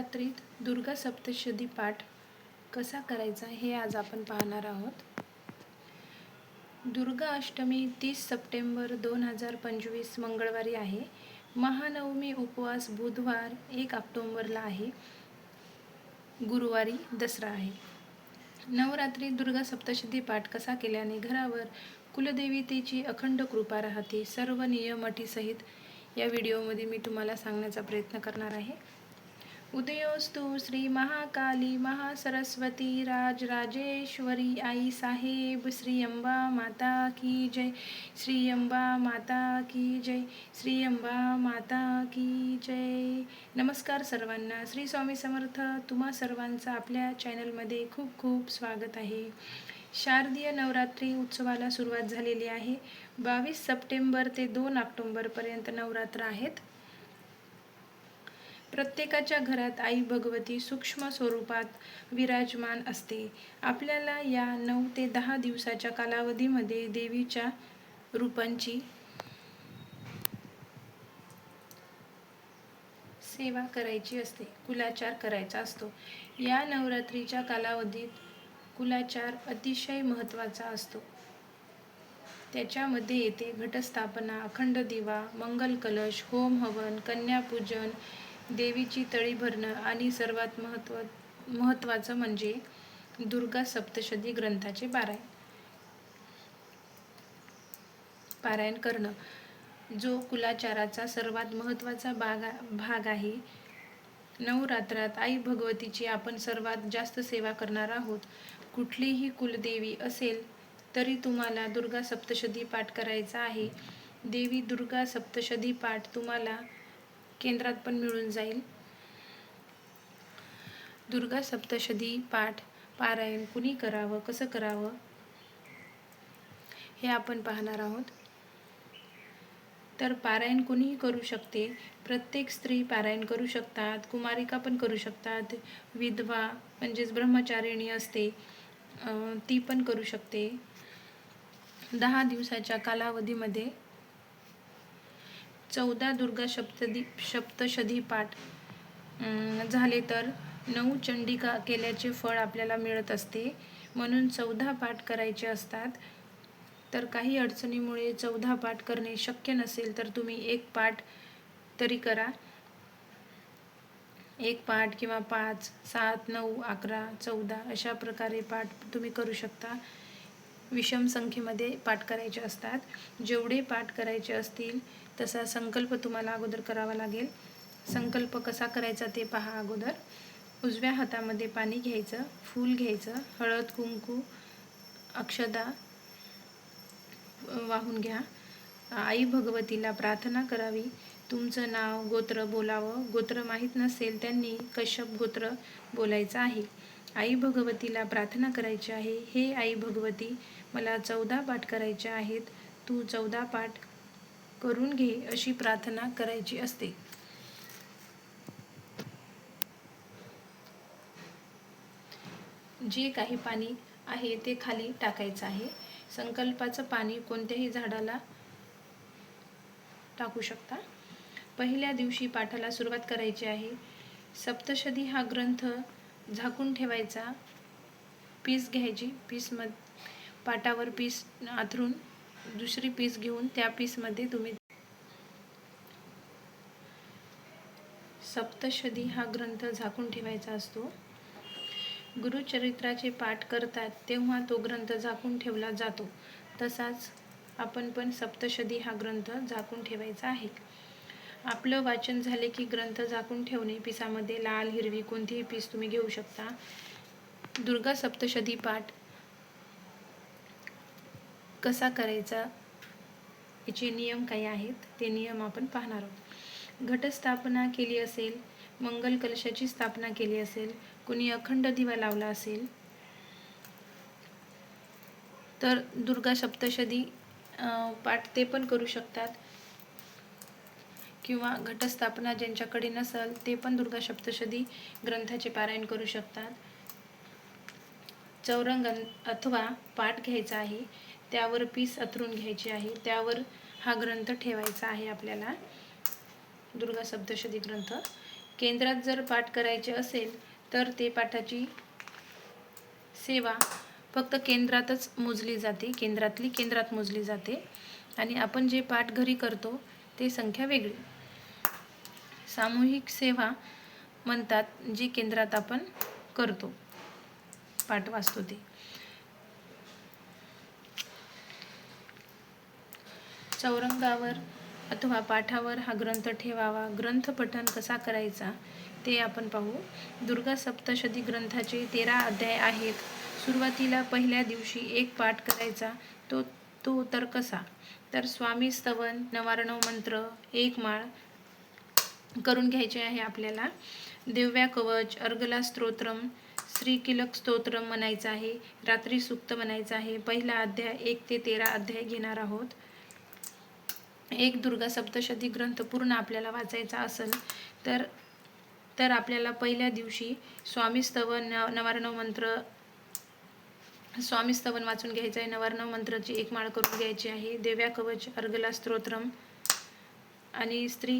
नवरात्रीत दुर्गा सप्तशती पाठ कसा करायचा हे आज आपण पाहणार आहोत. दुर्गा अष्टमी तीस सप्टेंबर दोन हजार पंचवीस मंगळवारी आहे. महानवमी उपवास बुधवार एक ऑक्टोंबरला आहे. गुरुवारी दसरा आहे. नवरात्री दुर्गा सप्तशती पाठ कसा केल्याने घरावर कुलदेवीतेची अखंड कृपा राहते सर्व नियम अटीसहित या व्हिडिओमध्ये मी तुम्हाला सांगण्याचा प्रयत्न करणार आहे. उदयोस्तु श्री महाकाली महासरस्वती राज राजेश्वरी आई साहेब श्री अंबा माता की जय। श्री अंबा माता की जय। श्री अंबा माता की जय। नमस्कार सर्वांना श्री स्वामी समर्थ तुम्हा सर्वांचं आपल्या चॅनलमध्ये खूप खूप स्वागत आहे. शारदीय नवरात्री उत्सवाला सुरुवात झालेली आहे. बावीस सप्टेंबर ते दोन ऑक्टोंबरपर्यंत नवरात्र आहेत. प्रत्येकाच्या घरात आई भगवती सूक्ष्म स्वरूपात विराजमान असते. आपल्याला या नऊ ते दहा दिवसाच्या कालावधीमध्ये देवीच्या रूपांची सेवा करायची असते कुलाचार करायचा असतो. या नवरात्रीच्या कालावधीत कुलाचार अतिशय महत्त्वाचा असतो. त्याच्यामध्ये येते घटस्थापना अखंड दिवा मंगल कलश होम हवन कन्यापूजन देवीची तळी भरणं आणि सर्वात महत्त्व महत्त्वाचं म्हणजे दुर्गा सप्तशती ग्रंथाचे पारायण. पारायण करणं. जो कुलाचाराचा सर्वात महत्त्वाचा भाग भाग आहे नवरात्रात आई भगवतीची आपण सर्वात जास्त सेवा करणार आहोत. कुठलीही कुलदेवी असेल तरी तुम्हाला दुर्गा सप्तशती पाठ करायचा आहे. देवी दुर्गा सप्तशती पाठ तुम्हाला केंद्रात पण मिळून जाईल. दुर्गा सप्तशती पाठ पारायण कुणी करावं कसं करावं हे आपण पाहणार आहोत. तर पारायण कुणीही करू शकते. प्रत्येक स्त्री पारायण करू शकतात कुमारिका पण करू शकतात विधवा म्हणजेच ब्रह्मचारिणी असते ती पण करू शकते. दहा दिवसाच्या कालावधीमध्ये चौदा दुर्गा सप्तदी सप्तशधी पाठ झाले तर नऊ चंडिका केल्याचे फळ आपल्याला मिळत असते. म्हणून चौदा पाठ करायचे असतात. तर काही अडचणीमुळे चौदा पाठ करणे शक्य नसेल तर तुम्ही एक पाठ तरी करा. एक पाठ किंवा पाच सात नऊ अकरा चौदा अशा प्रकारे पाठ तुम्ही करू शकता. विषम संख्येमध्ये पाठ करायचे असतात. जेवढे पाठ करायचे असतील तसा संकल्प तुम्हाला अगोदर करावा लागेल. संकल्प कसा करायचा ते पहा अगोदर. उजव्या हातामध्ये पाणी घ्यायचं फूल घ्यायचं हळद कुंकू अक्षदा वाहून घ्या. आई भगवतीला प्रार्थना करावी. तुमचं नाव गोत्र बोलावं. गोत्र माहीत नसेल त्यांनी कश्यप गोत्र बोलायचं आहे. आई भगवतीला प्रार्थना करायची आहे. हे आई भगवती मला चौदा पाठ करायचे आहेत. तू चौदा पाठ करून घे अशी प्रार्थना करायची असते. जे काही पाणी आहे ते खाली टाकायचं आहे. संकल्पाचं पाणी कोणत्याही झाडाला टाकू शकता. पहिल्या दिवशी पाठाला सुरुवात करायची आहे. सप्तशदी हा ग्रंथ झाकून ठेवायचा. पीस घ्यायची. पीसमध्ये पाटावर पीस आथरून दुसरी पीस घेऊन त्या पीसमध्ये तुम्ही सप्तशदी हा ग्रंथ झाकून ठेवायचा असतो. गुरुचरित्राचे पाठ करतात तेव्हा तो ग्रंथ झाकून ठेवला जातो. तसाच आपण पण सप्तशदी हा ग्रंथ झाकून ठेवायचा आहे. आपलं वाचन झाले की ग्रंथ झाकून ठेवणे पिसामध्ये लाल हिरवी कोणतीही पीस तुम्ही घेऊ शकता. दुर्गा सप्तशदी पाठ कसा करायचा याचे नियम काही आहेत ते नियम आपण पाहणार आहोत. घटस्थापना केली असेल मंगल कलशाची स्थापना केली असेल कुणी अखंड दिवा लावला असेल तर दुर्गा सप्तशदी पाठ ते पण करू शकतात. किंवा घटस्थापना ज्यांच्याकडे नसेल ते पण दुर्गा सप्तशदी ग्रंथाचे पारायण करू शकतात. चौरंग अथवा पाठ घ्यायचा आहे त्यावर पीस अथरून घ्यायची आहे. त्यावर हा ग्रंथ ठेवायचा आहे आपल्याला. दुर्गा सप्तशती ग्रंथ. केंद्रात जर पाठ करायचे असेल तर ते पाठाची सेवा फक्त केंद्रातच मोजली जाते. केंद्रातली केंद्रात मोजली जाते. आणि आपण जे पाठ घरी करतो ते संख्या वेगळी. सामूहिक सेवा म्हणतात जी केंद्रात आपण करतो. पाठ वाचतो ते. चौरंगावर अथवा पाठावर हा ग्रंथ ठेवावा ग्रंथ पठण कसा करायचा ते आपण पाहू. दुर्गा सप्तशती ग्रंथाचे तेरा अध्याय आहेत. सुरुवातीला पहिल्या दिवशी एक पाठ करायचा तो तो तर कसा? तर स्वामी स्तवन नवारणव मंत्र एक माळ करून घ्यायचे आहे आपल्याला. दिव्या कवच अर्गला स्तोत्रम श्रीकिलक स्तोत्रम म्हणायचं आहे. रात्री सुक्त म्हणायचं आहे. पहिला अध्याय एक ते तेरा अध्याय घेणार आहोत. एक दुर्गा सप्तशती ग्रंथ पूर्ण आपल्याला वाचायचा असेल तर तर आपल्याला पहिल्या दिवशी स्वामी स्तवन न नवारणव मंत्र स्वामी स्तवन वाचून घ्यायचं आहे नवारणव मंत्राची एक माळ करून घ्यायची आहे. देव्या कवच अर्गला स्तोत्रम आणि स्त्री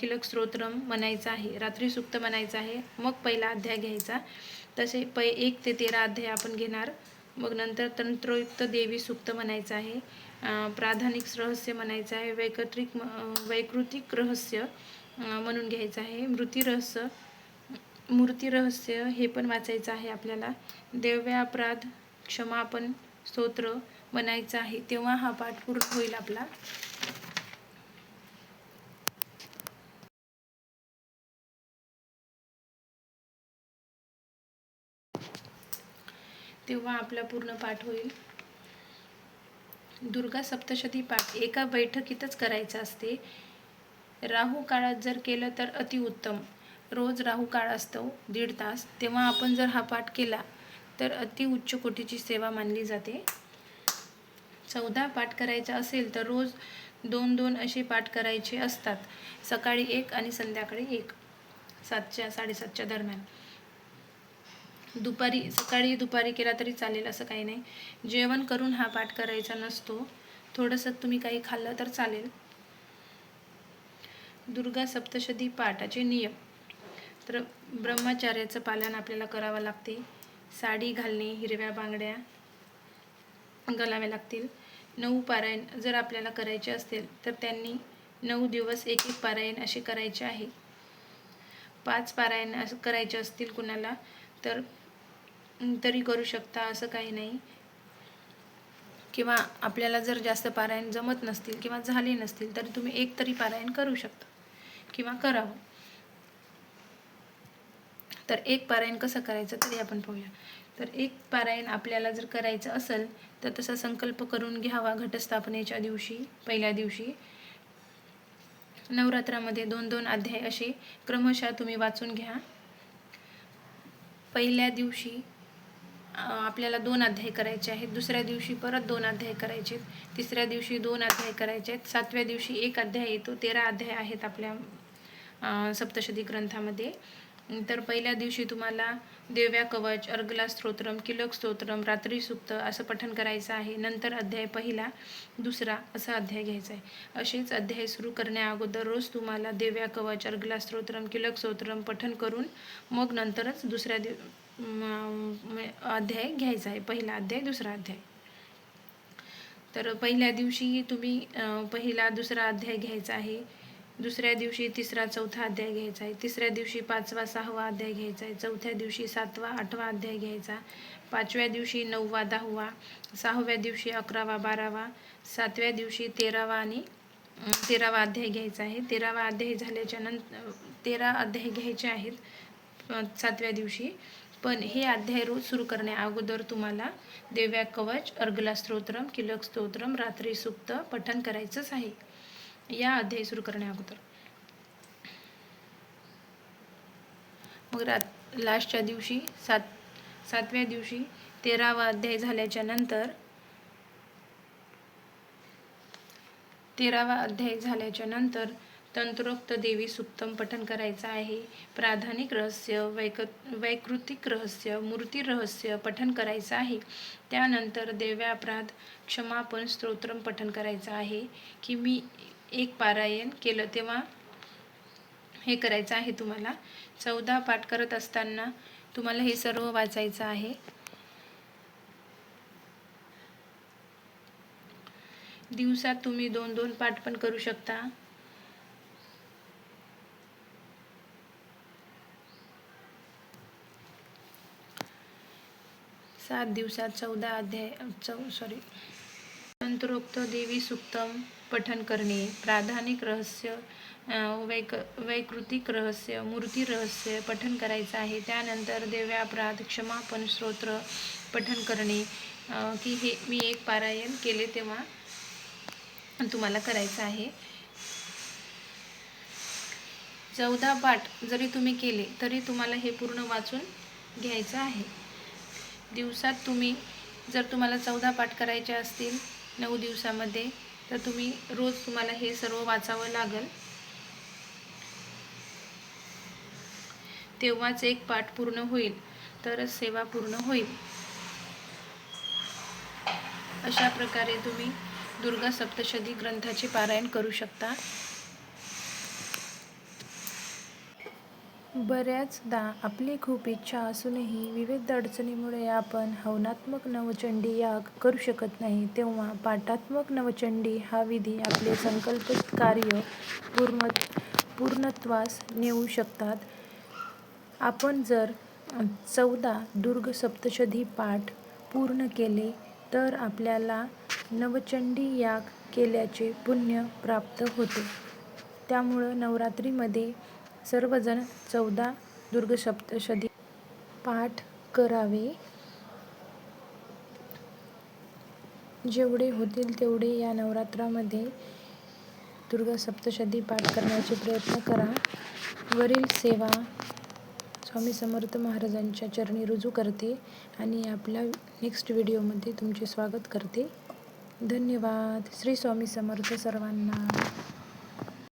किलक स्तोत्रम म्हणायचं आहे. रात्री सुक्त म्हणायचं आहे. मग पहिला अध्याय घ्यायचा. तसे पै एक ते तेरा अध्याय आपण घेणार. मग नंतर तंत्रोयुक्त देवी सुक्त म्हणायचं आहे. प्राधानिक रहस्य म्हणायचं आहे वैकत्रिक वैकृतिक रहस्य म्हणून घ्यायचं आहे. मृती रहस्य मूर्ती रहस्य हे पण वाचायचं आहे आपल्याला. देव्यापराध क्षमापण स्तोत्र म्हणायचं आहे. तेव्हा हा पाठ पूर्ण होईल आपला. तेव्हा आपला पूर्ण पाठ होईल. दुर्गा सप्तशती पाठ एका बैठकीतच करायचं असते. राहू काळात जर केलं तर अतिउत्तम रोज राहू काळ असतो दीड तास. तेव्हा आपण जर हा पाठ केला तर अतिउच्च कोटीची सेवा मानली जाते. चौदा पाठ करायचा असेल तर रोज दोन दोन असे पाठ करायचे असतात. सकाळी एक आणि संध्याकाळी एक. सातच्या साडेसातच्या दरम्यान. दुपारी सकाळी दुपारी केला तरी चालेल असं काही नाही. जेवण करून हा पाठ करायचा नसतो. थोडंसं तुम्ही काही खाल्लं तर चालेल. दुर्गा सप्तशती पाठाचे नियम. तर ब्रह्मचार्याचं पालन आपल्याला करावं लागते. साडी घालणे हिरव्या बांगड्या घालाव्या लागतील. नऊ पारायण जर आपल्याला करायचे असतील तर त्यांनी नऊ दिवस एक एक पारायण असे करायचे आहे. पाच पारायण असं करायचे असतील कुणाला तर तरी करू शकता असं काही नाही. किंवा आपल्याला जर जास्त पारायण जमत नसतील किंवा झाले नसतील तरी तुम्ही एक तरी पारायण करू शकता किंवा करावं. तर एक पारायण कसं करायचं तरी आपण पाहूया. तर एक पारायण आपल्याला जर करायचं असेल तर तसा संकल्प करून घ्यावा घटस्थापनेच्या दिवशी पहिल्या दिवशी. नवरात्रामध्ये दोन दोन अध्याय असे क्रमशः तुम्ही वाचून घ्या. पहिल्या दिवशी आपल्याला दोन अध्याय करायचे आहेत. दुसऱ्या दिवशी परत दोन अध्याय करायचे तिसऱ्या दिवशी दोन अध्याय करायचे आहेत. सातव्या दिवशी एक अध्याय येतो. तेरा अध्याय आहेत आपल्या सप्तशती ग्रंथामध्ये. तर पहिल्या दिवशी तुम्हाला देव्या कवच अर्गला स्तोत्रम किलक स्तोत्रम रात्री सुक्त असं पठण करायचं आहे. नंतर अध्याय पहिला दुसरा असा अध्याय घ्यायचा आहे. असेच अध्याय सुरू करण्या अगोदर रोज तुम्हाला देव्या कवच अर्गला स्तोत्रम किलक स्तोत्रम पठण करून मग नंतरच दुसऱ्या दिव अध्याय घ्यायचा आहे. पहिला अध्याय दुसरा अध्याय. तर पहिल्या दिवशी तुम्ही पहिला दुसरा अध्याय घ्यायचा आहे. दुसऱ्या दिवशी तिसरा चौथा अध्याय घ्यायचा आहे. तिसऱ्या दिवशी पाचवा सहावा अध्याय घ्यायचा आहे. चौथ्या दिवशी सातवा आठवा अध्याय घ्यायचा. पाचव्या दिवशी नववा दहावा. सहाव्या दिवशी अकरावा बारावा. सातव्या दिवशी तेरावा आणि तेरावा अध्याय घ्यायचा आहे. तेरावा अध्याय झाल्याच्यानंतर तेरा अध्याय घ्यायचे आहेत सातव्या दिवशी. पण हे अध्याय रोज सुरू करण्या अगोदर तुम्हाला देव्या कवच अर्गला स्तोत्रम किलक स्तोत्रम रात्री सुक्त पठन करायचंच आहे. या अध्याय सुरू करण्या अगोदर. मग रात लास्टच्या दिवशी सात सातव्या दिवशी तेरावा अध्याय झाल्याच्यानंतर तेरावा अध्याय झाल्याच्यानंतर तंत्रोक्त देवी सुप्तम पठन करायचं आहे. प्राधानिक रहस्य वैक वैकृतिक रहस्य मूर्ती रहस्य पठन करायचं आहे. त्यानंतर देव्यापराध क्षमापण स्तोत्रम पठन करायचं आहे. की मी एक पारायण केलं तेव्हा हे करायचं आहे तुम्हाला. चौदा पाठ करत असताना तुम्हाला हे सर्व वाचायचं आहे. दिवसात तुम्ही दोन दोन पाठ पण करू शकता. सात दिवसात चौदा अध्याय चौ सॉरी मंत्रोक्त देवी सुक्तम पठन करणे प्राधानिक रहस्य वैक वैकृतिक रहस्य मूर्ती रहस्य पठन करायचं आहे. त्यानंतर देव्यापराध क्षमापण स्तोत्र पठन करणे की हे मी एक पारायण केले तेव्हा तुम्हाला करायचं आहे. चौदा पाठ जरी तुम्ही केले तरी तुम्हाला हे पूर्ण वाचून घ्यायचं आहे. दिवसात तुम्ही जर तुम्हाला चौदा पाठ करायचे असतील नऊ दिवसामध्ये तर तुम्ही रोज तुम्हाला हे सर्व वाचावं लागेल. तेव्हाच एक पाठ पूर्ण होईल तरच सेवा पूर्ण होईल. अशा प्रकारे तुम्ही दुर्गा सप्तशती ग्रंथाचे पारायण करू शकता. बऱ्याचदा आपली खूप इच्छा असूनही विविध अडचणीमुळे आपण हवनात्मक नवचंडी याग करू शकत नाही तेव्हा पाठात्मक नवचंडी हा विधी आपले संकल्पित कार्य पूर्ण पूर्णत्वास नेऊ शकतात. आपण जर चौदा दुर्ग सप्तशधी पाठ पूर्ण केले तर आपल्याला नवचंडी याग केल्याचे पुण्य प्राप्त होते. त्यामुळं नवरात्रीमध्ये सर्वजण चौदा दुर्गसप्तशदी पाठ करावे. जेवढे होतील तेवढे या नवरात्रामध्ये दुर्गा सप्तशती पाठ करण्याचे प्रयत्न करा. वरील सेवा स्वामी समर्थ महाराजांच्या चरणी रुजू करते आणि आपल्या नेक्स्ट व्हिडिओमध्ये तुमचे स्वागत करते. धन्यवाद. श्री स्वामी समर्थ सर्वांना.